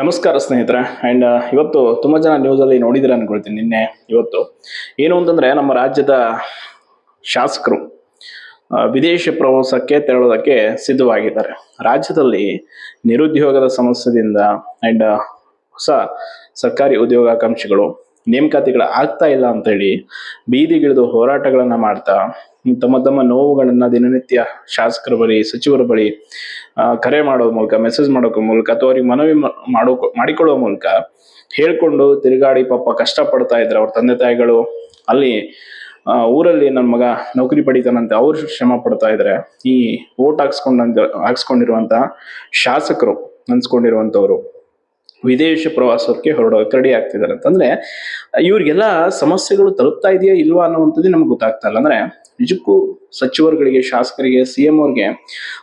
ನಮಸ್ಕಾರ ಸ್ನೇಹಿತರೆ. ಆ್ಯಂಡ್ ಇವತ್ತು ತುಂಬ ಜನ ನ್ಯೂಸಲ್ಲಿ ನೋಡಿದ್ರೆ ಅನ್ಕೊಳ್ತೀನಿ ನಿನ್ನೆ, ಇವತ್ತು. ಏನು ಅಂತಂದರೆ ನಮ್ಮ ರಾಜ್ಯದ ಶಾಸಕರು ವಿದೇಶ ಪ್ರವಾಸಕ್ಕೆ ತೆರಳೋದಕ್ಕೆ ಸಿದ್ಧವಾಗಿದ್ದಾರೆ. ರಾಜ್ಯದಲ್ಲಿ ನಿರುದ್ಯೋಗದ ಸಮಸ್ಯೆಯಿಂದ ಆ್ಯಂಡ್ ಹೊಸ ಸರ್ಕಾರಿ ಉದ್ಯೋಗಾಕಾಂಕ್ಷಿಗಳು ನೇಮಕಾತಿಗಳು ಆಗ್ತಾ ಇಲ್ಲ ಅಂತೇಳಿ ಬೀದಿಗಿಳಿದು ಹೋರಾಟಗಳನ್ನು ಮಾಡ್ತಾ, ತಮ್ಮ ತಮ್ಮ ನೋವುಗಳನ್ನು ದಿನನಿತ್ಯ ಶಾಸಕರ ಬಳಿ, ಸಚಿವರ ಬಳಿ ಕರೆ ಮಾಡೋ ಮೂಲಕ ಮೆಸೇಜ್ ಮಾಡೋಕ ಮೂಲಕ ಅಥವಾ ಅವ್ರಿಗೆ ಮನವಿ ಮಾಡೋ ಮಾಡಿಕೊಳ್ಳುವ ಮೂಲಕ ಹೇಳ್ಕೊಂಡು ತಿರುಗಾಡಿ ಪಾಪ ಕಷ್ಟ ಪಡ್ತಾ ಇದ್ರು ಅವ್ರ ತಂದೆ ತಾಯಿಗಳು. ಅಲ್ಲಿ ಊರಲ್ಲಿ ನನ್ನ ಮಗ ನೌಕರಿ ಪಡಿತಾನಂತೆ, ಅವ್ರು ಶ್ರಮ ಪಡ್ತಾ ಇದ್ರೆ ಈ ಓಟ್ ಹಾಕ್ಸ್ಕೊಂಡಂತ, ಹಾಕ್ಸ್ಕೊಂಡಿರುವಂತ ಶಾಸಕರು, ಅನ್ಸ್ಕೊಂಡಿರುವಂತವ್ರು ವಿದೇಶ ಪ್ರವಾಸಕ್ಕೆ ಹೊರಡೋ ರೆಡಿ ಆಗ್ತಿದ್ದಾರೆ ಅಂತಂದ್ರೆ, ಇವ್ರಿಗೆಲ್ಲ ಸಮಸ್ಯೆಗಳು ತಲುಪ್ತಾ ಇದೆಯಾ ಇಲ್ವಾ ಅನ್ನುವಂಥದ್ದು ನಮ್ಗೆ ಗೊತ್ತಾಗ್ತಾ ಇಲ್ಲ. ಅಂದ್ರೆ ನಿಜಕ್ಕೂ ಸಚಿವರುಗಳಿಗೆ, ಶಾಸಕರಿಗೆ ಸಿ ಎಂ ಅವ್ರಿಗೆ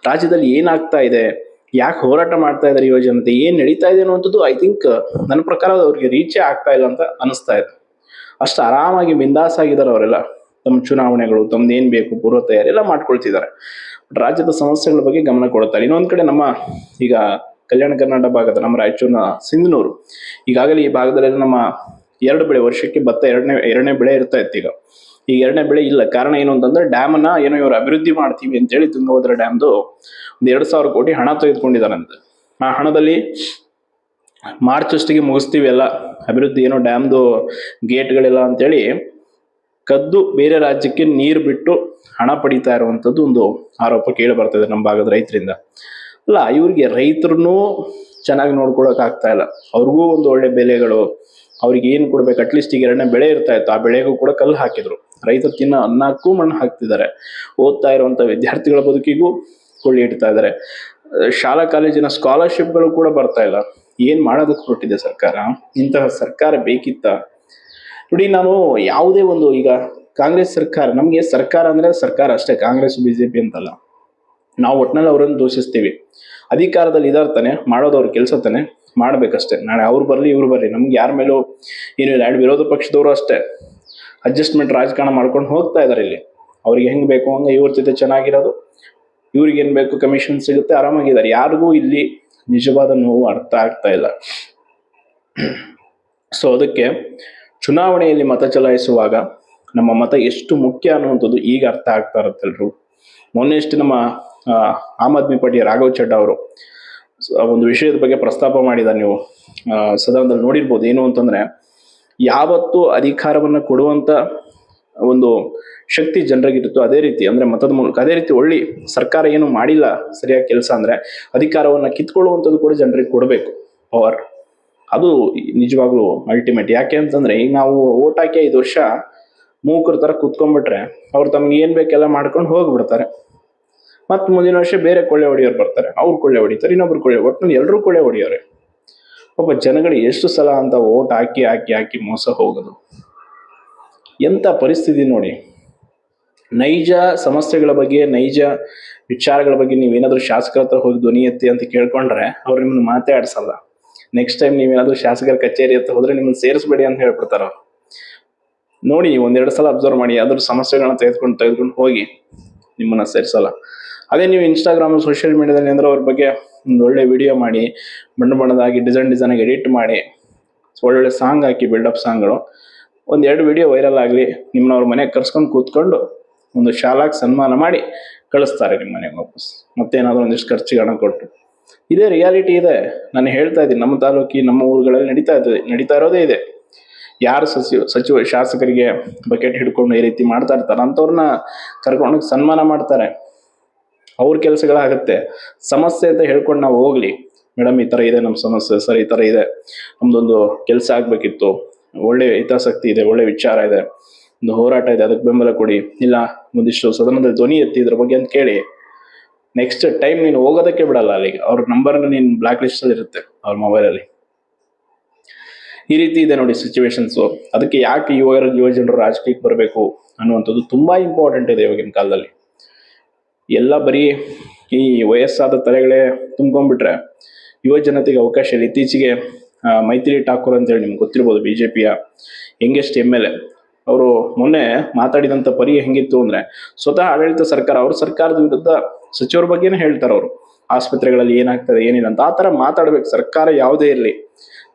ರಾಜ್ಯದಲ್ಲಿ ಏನಾಗ್ತಾ ಇದೆ, ಯಾಕೆ ಹೋರಾಟ ಮಾಡ್ತಾ ಇದ್ದಾರೆ ಯುವ ಜನತೆ, ಏನ್ ನಡೀತಾ ಇದೆ ಅನ್ನುವಂಥದ್ದು ಐ ಥಿಂಕ್ ನನ್ನ ಪ್ರಕಾರ ಅವ್ರಿಗೆ ರೀಚೇ ಆಗ್ತಾ ಇಲ್ಲ ಅಂತ ಅನಿಸ್ತಾ ಇದೆ. ಅಷ್ಟು ಆರಾಮಾಗಿ ಬಿಂದಾಸ್ ಆಗಿದ್ದಾರೆ ಅವರೆಲ್ಲ. ತಮ್ಮ ಚುನಾವಣೆಗಳು, ತಮ್ದು ಏನ್ ಬೇಕು ಪೂರ್ವ ತಯಾರಿ ಎಲ್ಲ ಮಾಡ್ಕೊಳ್ತಿದ್ದಾರೆ. ರಾಜ್ಯದ ಸಮಸ್ಯೆಗಳ ಬಗ್ಗೆ ಗಮನ ಕೊಡ್ತಾರೆ ಇನ್ನೊಂದ್ ಕಡೆ ನಮ್ಮ ಈಗ ಕಲ್ಯಾಣ ಕರ್ನಾಟಕ ಭಾಗದ ನಮ್ಮ ರಾಯಚೂರಿನ ಸಿಂಧನೂರು. ಈಗಾಗಲೇ ಈ ಭಾಗದಲ್ಲಿ ನಮ್ಮ ಎರಡು ಬೆಳೆ, ವರ್ಷಕ್ಕೆ ಭತ್ತ ಎರಡನೇ ಎರಡನೇ ಬೆಳೆ ಇರ್ತಾ ಇತ್ತು ಈಗ. ಈ ಎರಡನೇ ಬೆಳೆ ಇಲ್ಲ. ಕಾರಣ ಏನು ಅಂತಂದ್ರೆ ಡ್ಯಾಮ್ ಅನ್ನ ಏನೋ ಇವರು ಅಭಿವೃದ್ಧಿ ಮಾಡ್ತೀವಿ ಅಂತೇಳಿ ತುಂಗಭದ್ರಾ ಡ್ಯಾಮ್ದು ಒಂದು ಎರಡು ಸಾವಿರ ಕೋಟಿ ಹಣ ತೆಗೆದುಕೊಂಡಿದ್ದಾರಂತೆ. ಆ ಹಣದಲ್ಲಿ ಮಾರ್ಚ್ ಅಷ್ಟಿಗೆ ಮುಗಿಸ್ತೀವಿ ಎಲ್ಲ. ಅಭಿವೃದ್ಧಿ ಏನೋ ಡ್ಯಾಮ್ದು ಗೇಟ್ಗಳೆಲ್ಲ ಅಂತೇಳಿ ಕದ್ದು ಬೇರೆ ರಾಜ್ಯಕ್ಕೆ ನೀರು ಬಿಟ್ಟು ಹಣ ಪಡಿತಾ ಇರುವಂಥದ್ದು ಒಂದು ಆರೋಪ ಕೇಳಿ ಬರ್ತದೆ ನಮ್ಮ ಭಾಗದ ರೈತರಿಂದ. ಅಲ್ಲ, ಇವ್ರಿಗೆ ರೈತರನ್ನೂ ಚೆನ್ನಾಗಿ ನೋಡ್ಕೊಳಕ್ ಆಗ್ತಾ ಇಲ್ಲ. ಅವ್ರಿಗೂ ಒಂದು ಒಳ್ಳೆ ಬೆಲೆಗಳು, ಅವ್ರಿಗೆ ಏನು ಕೊಡ್ಬೇಕು ಅಟ್ಲೀಸ್ಟ್ ಈಗ ಎರಡನೇ ಬೆಳೆ ಇರ್ತಾ ಇತ್ತು, ಆ ಬೆಳೆಗೂ ಕೂಡ ಕಲ್ಲು ಹಾಕಿದ್ರು. ರೈತರು ತಿನ್ನೋ ಅನ್ನಕ್ಕೂ ಮಣ್ಣು ಹಾಕ್ತಿದ್ದಾರೆ. ಓದ್ತಾ ಇರುವಂತ ವಿದ್ಯಾರ್ಥಿಗಳ ಬದುಕಿಗೂ ಕೊಳ್ಳಿ ಇಡ್ತಾ ಇದ್ದಾರೆ. ಶಾಲಾ ಕಾಲೇಜಿನ ಸ್ಕಾಲರ್ಶಿಪ್ಗಳು ಕೂಡ ಬರ್ತಾ ಇಲ್ಲ. ಏನು ಮಾಡೋದಕ್ಕೆ ಕೊಟ್ಟಿದೆ ಸರ್ಕಾರ? ಇಂತಹ ಸರ್ಕಾರ ಬೇಕಿತ್ತ? ನೋಡಿ, ನಾನು ಯಾವುದೇ ಒಂದು ಈಗ ಕಾಂಗ್ರೆಸ್ ಸರ್ಕಾರ, ನಮಗೆ ಸರ್ಕಾರ ಅಂದ್ರೆ ಸರ್ಕಾರ ಅಷ್ಟೇ, ಕಾಂಗ್ರೆಸ್, ಬಿಜೆಪಿ ಅಂತಲ್ಲ. ನಾವು ಒಟ್ಟಿನಲ್ಲಿ ಅವರನ್ನು ದೂಷಿಸ್ತೀವಿ. ಅಧಿಕಾರದಲ್ಲಿ ಇದಾರ್ತಾನೆ, ಮಾಡೋದು ಅವ್ರ ಕೆಲಸ ತಾನೆ, ಮಾಡ್ಬೇಕಷ್ಟೇ. ನಾಳೆ ಅವ್ರು ಬರಲಿ, ಇವ್ರು ಬರಲಿ, ನಮ್ಗೆ ಯಾರ ಮೇಲೂ ಏನು ಇಲ್ಲ. ಎರಡು ವಿರೋಧ ಪಕ್ಷದವರು ಅಷ್ಟೇ. ಅಡ್ಜಸ್ಟ್ಮೆಂಟ್ ರಾಜಕಾರಣ ಮಾಡ್ಕೊಂಡು ಹೋಗ್ತಾ ಇದ್ದಾರೆ ಇಲ್ಲಿ. ಅವ್ರಿಗೆ ಹೆಂಗ್ ಬೇಕು, ಹಂಗೆ ಇವ್ರ ಜೊತೆ ಚೆನ್ನಾಗಿರೋದು. ಇವ್ರಿಗೆ ಏನ್ ಬೇಕು ಕಮಿಷನ್ ಸಿಗುತ್ತೆ, ಆರಾಮಾಗಿದ್ದಾರೆ. ಯಾರಿಗೂ ಇಲ್ಲಿ ನಿಜವಾದ ನೋವು ಅರ್ಥ ಆಗ್ತಾ ಇಲ್ಲ. ಸೊ ಅದಕ್ಕೆ ಚುನಾವಣೆಯಲ್ಲಿ ಮತ ಚಲಾಯಿಸುವಾಗ ನಮ್ಮ ಮತ ಎಷ್ಟು ಮುಖ್ಯ ಅನ್ನುವಂಥದ್ದು ಈಗ ಅರ್ಥ ಆಗ್ತಾ ಇರುತ್ತೆ ಎಲ್ರು ಮೊನ್ನೆ ಅಷ್ಟೇ ನಮ್ಮ ಆಮ್ ಆದ್ಮಿ ಪಾರ್ಟಿಯ ರಾಘವ್ ಚಡ್ಡಾ ಅವರು. ಒಂದು ವಿಷಯದ ಬಗ್ಗೆ ಪ್ರಸ್ತಾಪ ಮಾಡಿದ ನೀವು ಸದನದಲ್ಲಿ ನೋಡಿರ್ಬೋದು. ಏನು ಅಂತಂದ್ರೆ, ಯಾವತ್ತು ಅಧಿಕಾರವನ್ನ ಕೊಡುವಂತ ಒಂದು ಶಕ್ತಿ ಜನರಿಗಿರುತ್ತೋ ಅದೇ ರೀತಿ. ಅಂದ್ರೆ ಮತದ ಮೂಲಕ ಅದೇ ರೀತಿ ಒಳ್ಳೆ ಸರ್ಕಾರ ಏನು ಮಾಡಿಲ್ಲ, ಸರಿಯಾಗಿ ಕೆಲಸ ಅಂದ್ರೆ ಅಧಿಕಾರವನ್ನ ಕಿತ್ಕೊಳ್ಳುವಂಥದ್ದು ಕೂಡ ಜನರಿಗೆ ಕೊಡಬೇಕು. ಪವರ್ ಅದು ನಿಜವಾಗ್ಲೂ ಅಲ್ಟಿಮೇಟ್ ಯಾಕೆ ಅಂತಂದ್ರೆ, ಈಗ ನಾವು ಓಟ್ ಹಾಕಿ ಐದು ವರ್ಷ ಮೂಕರ ತರ ಕುತ್ಕೊಂಡ್ಬಿಟ್ರೆ, ಅವ್ರು ತಮ್ಗೆ ಏನ್ ಬೇಕೆಲ್ಲ ಮಾಡ್ಕೊಂಡು ಹೋಗ್ಬಿಡ್ತಾರೆ. ಮತ್ ಮುಂದಿನ ವರ್ಷ ಬೇರೆ ಕೊಳ್ಳೆ ಹೊಡೆಯೋರು ಬರ್ತಾರೆ. ಅವ್ರು ಕೊಳ್ಳೆ ಹೊಡಿತಾರೆ, ಇನ್ನೊಬ್ರು ಕೊಳ್ಳೆ ಒಟ್ಟಿನಲ್ಲಿ ಎಲ್ಲರೂ ಕೊಳ್ಳೆ ಹೊಡಿಯೋರೆ. ಒಬ್ಬ ಜನಗಳು ಎಷ್ಟು ಸಲ ಅಂತ ಓಟ್ ಹಾಕಿ ಹಾಕಿ ಹಾಕಿ ಮೋಸ ಹೋಗೋದು. ಎಂತ ಪರಿಸ್ಥಿತಿ ನೋಡಿ. ನೈಜ ಸಮಸ್ಯೆಗಳ ಬಗ್ಗೆ, ನೈಜ ವಿಚಾರಗಳ ಬಗ್ಗೆ ನೀವೇನಾದ್ರೂ ಶಾಸಕರ ಹತ್ರ ಹೋಗಿ ಧ್ವನಿ ಎತ್ತಿ ಅಂತ ಕೇಳ್ಕೊಂಡ್ರೆ ಅವ್ರು ನಿಮ್ಮನ್ನ ಮಾತೇ ಆಡ್ಸಲ್ಲ ನೆಕ್ಸ್ಟ್ ಟೈಮ್ ನೀವೇನಾದ್ರು ಶಾಸಕರ ಕಚೇರಿ ಹತ್ರ ಹೋದ್ರೆ ನಿಮ್ಮನ್ನ ಸೇರಿಸ್ಬೇಡಿ ಅಂತ ಹೇಳ್ಬಿಡ್ತಾರ ನೋಡಿ, ಒಂದೆರಡು ಸಲ ಅಬ್ಸರ್ವ್ ಮಾಡಿ ಅದ್ರ ಸಮಸ್ಯೆಗಳನ್ನ ತೆಗೆದುಕೊಂಡು ತೆಗೆದುಕೊಂಡು ಹೋಗಿ ನಿಮ್ಮನ್ನ ಸೇರಿಸಲ್ಲ. ಅದೇ ನೀವು ಇನ್ಸ್ಟಾಗ್ರಾಮ್ ಸೋಷಿಯಲ್ ಮೀಡಿಯಾದಲ್ಲಿ ಅಂದ್ರೆ ಅವ್ರ ಬಗ್ಗೆ ಒಂದು ಒಳ್ಳೆ ವಿಡಿಯೋ ಮಾಡಿ, ಬಣ್ಣ ಬಣ್ಣದಾಗಿ ಡಿಸೈನ್ ಡಿಸೈನ್ ಆಗಿ ಎಡಿಟ್ ಮಾಡಿ, ಒಳ್ಳೊಳ್ಳೆ ಸಾಂಗ್ ಹಾಕಿ ಬಿಲ್ಡಪ್ ಸಾಂಗ್ಗಳು ಒಂದ್ ಎರಡು ವಿಡಿಯೋ ವೈರಲ್ ಆಗಲಿ ನಿಮ್ಮನ್ನ ಅವ್ರ ಮನೆಗೆ ಕರ್ಸ್ಕೊಂಡು ಕೂತ್ಕೊಂಡು ಒಂದು ಶಾಲಾಗ್ ಸನ್ಮಾನ ಮಾಡಿ ಕಳಿಸ್ತಾರೆ ನಿಮ್ಮ ಮನೆಗೆ ವಾಪಸ್. ಮತ್ತೇನಾದರೂ ಒಂದಿಷ್ಟು ಖರ್ಚಿಗೆ ಹಣ ಕೊಟ್ಟು. ಇದೇ ರಿಯಾಲಿಟಿ ಇದೆ. ನಾನು ಹೇಳ್ತಾ ಇದ್ದೀನಿ, ನಮ್ಮ ತಾಲೂಕಿ ನಮ್ಮ ಊರುಗಳಲ್ಲಿ ನಡೀತಾ ಇದೆ ನಡೀತಾ ಇರೋದೇ ಇದೆ. ಯಾರು ಸಚಿವ ಸಚಿವ, ಶಾಸಕರಿಗೆ ಬಕೆಟ್ ಹಿಡ್ಕೊಂಡು ಈ ರೀತಿ ಮಾಡ್ತಾ ಇರ್ತಾರೆ ಅಂಥವ್ರನ್ನ ಕರ್ಕೊಂಡೋಗಿ ಸನ್ಮಾನ ಮಾಡ್ತಾರೆ. ಅವ್ರ ಕೆಲಸಗಳಾಗತ್ತೆ. ಸಮಸ್ಯೆ ಅಂತ ಹೇಳ್ಕೊಂಡು ನಾವು ಹೋಗ್ಲಿ. ಮೇಡಮ್, ಈ ಥರ ಇದೆ ನಮ್ಮ ಸಮಸ್ಯೆ, ಸರ್, ಈ ಥರ ಇದೆ. ನಮ್ದೊಂದು ಕೆಲಸ ಆಗಬೇಕಿತ್ತು. ಒಳ್ಳೆ ಹಿತಾಸಕ್ತಿ ಇದೆ, ಒಳ್ಳೆ ವಿಚಾರ ಇದೆ. ಒಂದು ಹೋರಾಟ ಇದೆ, ಅದಕ್ಕೆ ಬೆಂಬಲ ಕೊಡಿ. ಇಲ್ಲ, ಒಂದಿಷ್ಟು ಸದನದಲ್ಲಿ ಧ್ವನಿ ಎತ್ತಿ ಇದ್ರ ಬಗ್ಗೆ ಅಂತ ಕೇಳಿ. ನೆಕ್ಸ್ಟ್ ಟೈಮ್ ನೀನು ಹೋಗೋದಕ್ಕೆ ಬಿಡಲ್ಲ ಅಲ್ಲಿಗೆ ಅವ್ರ ನಂಬರ್ ನೀನು ಬ್ಲಾಕ್ ಲಿಸ್ಟ್ ಅಲ್ಲಿ ಇರುತ್ತೆ, ಅವ್ರ ಮೊಬೈಲಲ್ಲಿ ಈ ರೀತಿ ಇದೆ ನೋಡಿ ಸಿಚುವೇಶನ್ಸು ಅದಕ್ಕೆ ಯಾಕೆ ಯುವ ಯುವ ಜನರು ರಾಜಕೀಯಕ್ಕೆ ಬರಬೇಕು ಅನ್ನುವಂಥದ್ದು ತುಂಬಾ ಇಂಪಾರ್ಟೆಂಟ್ ಇದೆ ಇವಾಗಿನ ಕಾಲದಲ್ಲಿ. ಎಲ್ಲ ಬರೀ ಈ ವಯಸ್ಸಾದ ತಲೆಗಳೇ ತುಂಬ್ಕೊಂಡ್ಬಿಟ್ರೆ ಯುವ ಜನತೆಗೆ ಅವಕಾಶ ಇಲ್ಲ. ಇತ್ತೀಚೆಗೆ ಮೈತ್ರಿ ಠಾಕೂರ್ ಅಂತೇಳಿ ನಿಮ್ಗೆ ಗೊತ್ತಿರ್ಬೋದು ಬಿ ಜೆ ಪಿಯ ಯಂಗೆಸ್ಟ್ ಎಂ ಎಲ್ ಎ. ಅವರು ಮೊನ್ನೆ ಮಾತಾಡಿದಂಥ ಪರಿ ಹೆಂಗಿತ್ತು ಅಂದ್ರೆ ಸ್ವತಃ ಆಡಳಿತ ಸರ್ಕಾರ, ಅವ್ರ ಸರ್ಕಾರದ ವಿರುದ್ಧ ಸಚಿವರ ಬಗ್ಗೆನೇ ಹೇಳ್ತಾರೆ ಅವರು. ಆಸ್ಪತ್ರೆಗಳಲ್ಲಿ ಏನಾಗ್ತದೆ, ಏನಿಲ್ಲ ಅಂತ. ಆ ಥರ ಮಾತಾಡ್ಬೇಕು. ಸರ್ಕಾರ ಯಾವುದೇ ಇರಲಿ,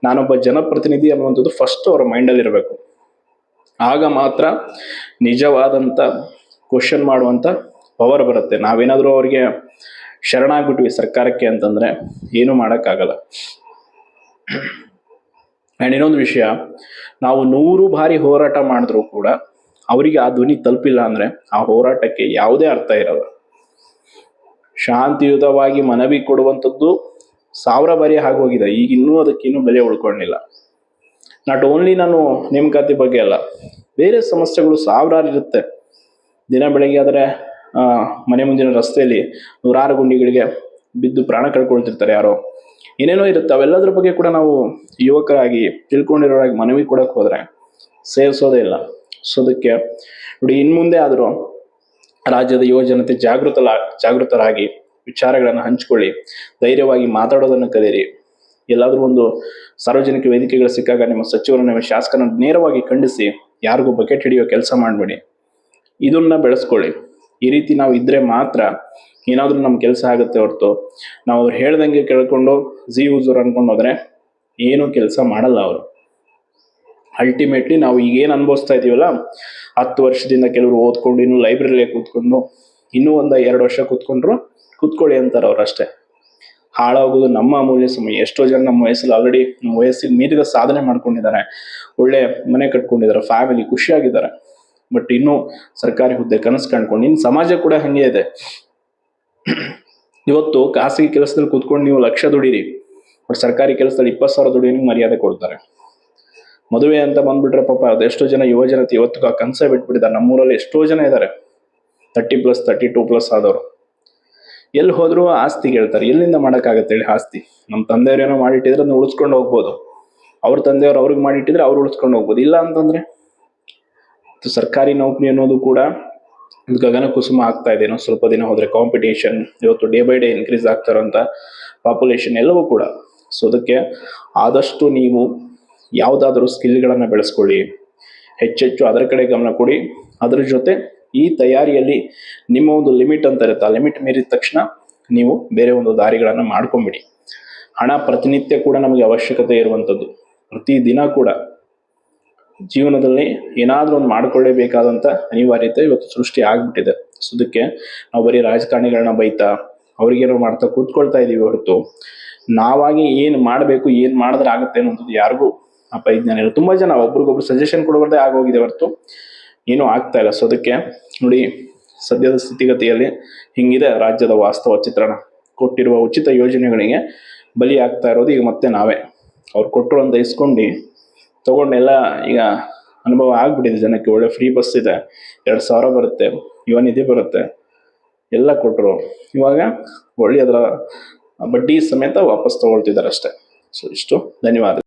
ನಾನೊಬ್ಬ ಜನಪ್ರತಿನಿಧಿ ಅನ್ನುವಂಥದ್ದು ಫಸ್ಟ್ ಅವರ ಮೈಂಡಲ್ಲಿ ಇರಬೇಕು. ಆಗ ಮಾತ್ರ ನಿಜವಾದಂಥ ಕ್ವಶನ್ ಮಾಡುವಂಥ ಪವರ್ ಬರುತ್ತೆ. ನಾವೇನಾದರೂ ಅವ್ರಿಗೆ ಶರಣಾಗ್ಬಿಟ್ವಿ ಸರ್ಕಾರಕ್ಕೆ ಅಂತಂದ್ರೆ ಏನು ಮಾಡೋಕ್ಕಾಗಲ್ಲ. ಆ್ಯಂಡ್ ಇನ್ನೊಂದು ವಿಷಯ, ನಾವು ನೂರು ಬಾರಿ ಹೋರಾಟ ಮಾಡಿದ್ರೂ ಕೂಡ ಅವರಿಗೆ ಆ ಧ್ವನಿ ತಲುಪಿಲ್ಲ ಅಂದ್ರೆ ಆ ಹೋರಾಟಕ್ಕೆ ಯಾವುದೇ ಅರ್ಥ ಇರಲ್ಲ. ಶಾಂತಿಯುತವಾಗಿ ಮನವಿ ಕೊಡುವಂಥದ್ದು ಸಾವಿರ ಬಾರಿ ಆಗೋಗಿದೆ. ಈಗ ಇನ್ನೂ ಅದಕ್ಕೇನು ಬೆಲೆ ಉಳ್ಕೊಂಡಿಲ್ಲ. ನಾಟ್ ಓನ್ಲಿ ನಾನು ನೇಮಕಾತಿ ಬಗ್ಗೆ ಅಲ್ಲ, ಬೇರೆ ಸಮಸ್ಯೆಗಳು ಸಾವಿರಾರು ಇರುತ್ತೆ. ದಿನ ಬೆಳಗ್ಗೆ ಆದರೆ ಮನೆ ಮುಂದಿನ ರಸ್ತೆಯಲ್ಲಿ ನೂರಾರು ಗುಂಡಿಗಳಿಗೆ ಬಿದ್ದು ಪ್ರಾಣ ಕಳ್ಕೊಳ್ತಿರ್ತಾರೆ ಯಾರೋ. ಏನೇನೋ ಇರುತ್ತೆ, ಅವೆಲ್ಲದ್ರ ಬಗ್ಗೆ ಕೂಡ ನಾವು ಯುವಕರಾಗಿ ತಿಳ್ಕೊಂಡಿರೋರಾಗಿ ಮನವಿ ಕೊಡಕ್ಕೆ ಹೋದ್ರೆ ಸೇರಿಸೋದೇ ಇಲ್ಲ. ಸೊ ಅದಕ್ಕೆ ನೋಡಿ ಇನ್ನು ಮುಂದೆ ಆದರೂ ರಾಜ್ಯದ ಯುವ ಜನತೆ ಜಾಗೃತರಾಗಿ ವಿಚಾರಗಳನ್ನು ಹಂಚ್ಕೊಳ್ಳಿ, ಧೈರ್ಯವಾಗಿ ಮಾತಾಡೋದನ್ನು ಕಲಿಯಿರಿ ಎಲ್ಲಾದರೂ ಒಂದು ಸಾರ್ವಜನಿಕ ವೇದಿಕೆಗಳು ಸಿಕ್ಕಾಗ ನಿಮ್ಮ ಸಚಿವರನ್ನ, ನಿಮ್ಮ ಶಾಸಕರನ್ನ ನೇರವಾಗಿ ಖಂಡಿಸಿ, ಯಾರಿಗೂ ಬಕೆಟ್ ಹಿಡಿಯೋ ಕೆಲಸ ಮಾಡಬೇಡಿ. ಇದನ್ನ ಬೆಳೆಸ್ಕೊಳ್ಳಿ. ಈ ರೀತಿ ನಾವು ಇದ್ರೆ ಮಾತ್ರ ಏನಾದರೂ ನಮ್ಮ ಕೆಲಸ ಆಗುತ್ತೆ ಹೊರತು ನಾವು ಅವ್ರು ಹೇಳ್ದಂಗೆ ಕೇಳ್ಕೊಂಡು ಝೀ ಯೂಸರ್ ಅನ್ಕೊಂಡು ಹೋದ್ರೆ ಏನು ಕೆಲಸ ಮಾಡಲ್ಲ ಅವರು. ಅಲ್ಟಿಮೇಟ್ಲಿ ನಾವು ಈಗ ಏನು ಅನುಭವಿಸ್ತಾ ಇದೀವಲ್ಲ, ಹತ್ತು ವರ್ಷದಿಂದ ಕೆಲವರು ಓದ್ಕೊಂಡು ಇನ್ನು ಲೈಬ್ರರಿಲೇ ಕೂತ್ಕೊಂಡು ಇನ್ನೂ ಒಂದು ಎರಡು ವರ್ಷ ಕೂತ್ಕೊಂಡ್ರು ಕೂತ್ಕೊಳ್ಳಿ ಅಂತಾರೆ ಅವ್ರು ಅಷ್ಟೇ. ಹಾಳಾಗೋದು ನಮ್ಮ ಅಮೂಲ್ಯ ಸಮಯ. ಎಷ್ಟೋ ಜನ ನಮ್ಮ ವಯಸ್ಸಲ್ಲಿ ಆಲ್ರೆಡಿ ನಮ್ಮ ವಯಸ್ಸಿಗೆ ಮೀರಿದ ಸಾಧನೆ ಮಾಡ್ಕೊಂಡಿದ್ದಾರೆ. ಒಳ್ಳೆ ಮನೆ ಕಟ್ಕೊಂಡಿದ್ದಾರೆ ಫ್ಯಾಮಿಲಿ ಖುಷಿಯಾಗಿದ್ದಾರೆ. ಬಟ್ ಇನ್ನೂ ಸರ್ಕಾರಿ ಹುದ್ದೆ ಕನಸು ಕಾಣ್ಕೊಂಡು, ಇನ್ನು ಸಮಾಜ ಕೂಡ ಹಂಗೆ ಇದೆ. ಇವತ್ತು ಖಾಸಗಿ ಕೆಲಸದಲ್ಲಿ ಕೂತ್ಕೊಂಡು ನೀವು ಲಕ್ಷ ದುಡೀರಿ ಬಟ್ ಸರ್ಕಾರಿ ಕೆಲಸದಲ್ಲಿ ಇಪ್ಪತ್ತು ಸಾವಿರ ದುಡಿಯೋನಿಗೆ ಮರ್ಯಾದೆ ಕೊಡ್ತಾರೆ. ಮದುವೆ ಅಂತ ಬಂದ್ಬಿಟ್ರೆ ಪಾಪ ಅದೆಷ್ಟೋ ಜನ ಯುವ ಜನತೆ ಇವತ್ತು ಆ ಕನಸೇ ಬಿಟ್ಬಿಟ್ಟಿದ್ದಾರೆ. ನಮ್ಮೂರಲ್ಲಿ ಎಷ್ಟೋ ಜನ ಇದ್ದಾರೆ. Thirty plus thirty two plus ಆದವರು. ಎಲ್ಲಿ ಹೋದ್ರು ಆಸ್ತಿ ಹೇಳ್ತಾರೆ ಎಲ್ಲಿಂದ ಮಾಡೋಕ್ಕಾಗತ್ತೆ ಹೇಳಿ ಆಸ್ತಿ? ನಮ್ಮ ತಂದೆಯವ್ರು ಏನೋ ಮಾಡಿಟ್ಟಿದ್ರೆ ಅದನ್ನ ಉಳಿಸ್ಕೊಂಡು ಹೋಗ್ಬೋದು. ಅವ್ರ ತಂದೆಯವ್ರು ಅವ್ರಿಗೆ ಮಾಡಿಟ್ಟಿದ್ರೆ ಅವ್ರು ಉಳಿಸ್ಕೊಂಡು ಹೋಗ್ಬೋದು. ಇಲ್ಲ ಅಂತಂದ್ರೆ ಸರ್ಕಾರಿ ನೌಕರಿ ಅನ್ನೋದು ಕೂಡ ಗಗನ ಕುಸುಮ ಆಗ್ತಾ ಇದೆ. ಸ್ವಲ್ಪ ದಿನ ಹೋದರೆ ಕಾಂಪಿಟೇಷನ್ ಇವತ್ತು ಡೇ ಬೈ ಡೇ ಇನ್ಕ್ರೀಸ್ ಆಗ್ತಾ ಇರೋಂಥ ಪಾಪ್ಯುಲೇಷನ್ ಎಲ್ಲವೂ ಕೂಡ. ಸೊ ಅದಕ್ಕೆ ಆದಷ್ಟು ನೀವು ಯಾವುದಾದ್ರೂ ಸ್ಕಿಲ್ಗಳನ್ನು ಬೆಳೆಸ್ಕೊಳ್ಳಿ. ಹೆಚ್ಚೆಚ್ಚು ಅದರ ಕಡೆ ಗಮನ ಕೊಡಿ. ಅದರ ಜೊತೆ ಈ ತಯಾರಿಯಲ್ಲಿ ನಿಮ್ಮ ಒಂದು ಲಿಮಿಟ್ ಅಂತ ಇರುತ್ತೆ. ಆ ಲಿಮಿಟ್ ಮೀರಿದ ತಕ್ಷಣ ನೀವು ಬೇರೆ ಒಂದು ದಾರಿಗಳನ್ನು ಮಾಡ್ಕೊಂಬಿಡಿ. ಹಣ ಪ್ರತಿನಿತ್ಯ ಕೂಡ ನಮಗೆ ಅವಶ್ಯಕತೆ ಇರುವಂಥದ್ದು ಪ್ರತಿ ದಿನ ಕೂಡ ಜೀವನದಲ್ಲಿ ಏನಾದರೂ ಒಂದು ಮಾಡ್ಕೊಳ್ಳೇಬೇಕಾದಂಥ ಅನಿವಾರ್ಯತೆ ಇವತ್ತು ಸೃಷ್ಟಿ ಆಗ್ಬಿಟ್ಟಿದೆ. ಸೊ ಅದಕ್ಕೆ ನಾವು ಬರೀ ರಾಜಕಾರಣಿಗಳನ್ನ ಬೈತಾ, ಅವ್ರಿಗೇನೋ ಮಾಡ್ತಾ ಕೂತ್ಕೊಳ್ತಾ ಇದೀವಿ ಹೊರತು. ನಾವಾಗಿ ಏನು ಮಾಡಬೇಕು, ಏನು ಮಾಡಿದ್ರೆ ಆಗುತ್ತೆ ಅನ್ನೋದು ಯಾರಿಗೂ ಆ ಪರಿಜ್ಞಾನ ಇಲ್ಲ. ತುಂಬ ಜನ ಒಬ್ರಿಗೊಬ್ರು ಸಜೆಷನ್ ಕೊಡಬಾರ್ದೇ ಆಗೋಗಿದೆ ಹೊರತು. ಏನೂ ಆಗ್ತಾ ಇಲ್ಲ. ಸೊ ಅದಕ್ಕೆ ನೋಡಿ ಸದ್ಯದ ಸ್ಥಿತಿಗತಿಯಲ್ಲಿ ಹಿಂಗಿದೆ ರಾಜ್ಯದ ವಾಸ್ತವ ಚಿತ್ರಣ. ಕೊಟ್ಟಿರುವ ಉಚಿತ ಯೋಜನೆಗಳಿಗೆ ಬಲಿ ಆಗ್ತಾ ಇರೋದು ಈಗ ಮತ್ತೆ ನಾವೇ. ಅವ್ರು ಕೊಟ್ಟರು ಅಂತ ಇಸ್ಕೊಂಡು ತಗೊಂಡೆಲ್ಲ ಈಗ ಅನುಭವ ಆಗ್ಬಿಟ್ಟಿದೆ ಜನಕ್ಕೆ. ಒಳ್ಳೆ ಫ್ರೀ ಬಸ್ ಇದೆ. ಎರಡು ಸಾವಿರ ಬರುತ್ತೆ. ಯುವ ನಿಧಿ ಬರುತ್ತೆ. ಎಲ್ಲ ಕೊಟ್ಟರು ಇವಾಗ ಒಳ್ಳೆ ಅದರ ಬಡ್ಡಿ ಸಮೇತ ವಾಪಸ್ ತಗೊಳ್ತಿದ್ದಾರೆ ಅಷ್ಟೇ. ಸೊ ಇಷ್ಟು ಧನ್ಯವಾದ